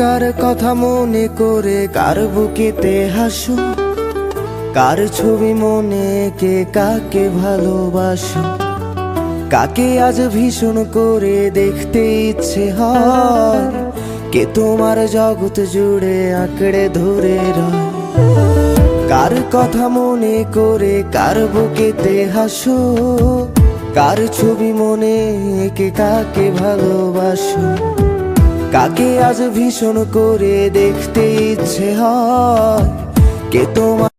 কথা মনে করে, কার বুকেতে হাসো? কার ছবি মনে কে কাকে ভালোবাসো? কাকে আজ ভীষণ করে দেখতে ইচ্ছে হয়? কে তোমার জগৎ জুড়ে আঁকড়ে ধরে কার কথা মনে করে, কার বুকেতে হাসো? কার ছবি মনে কে কাকে ভালোবাসো? কাকে আজ ভীষণ করে দেখতে ইচ্ছে হয়। কে তোমার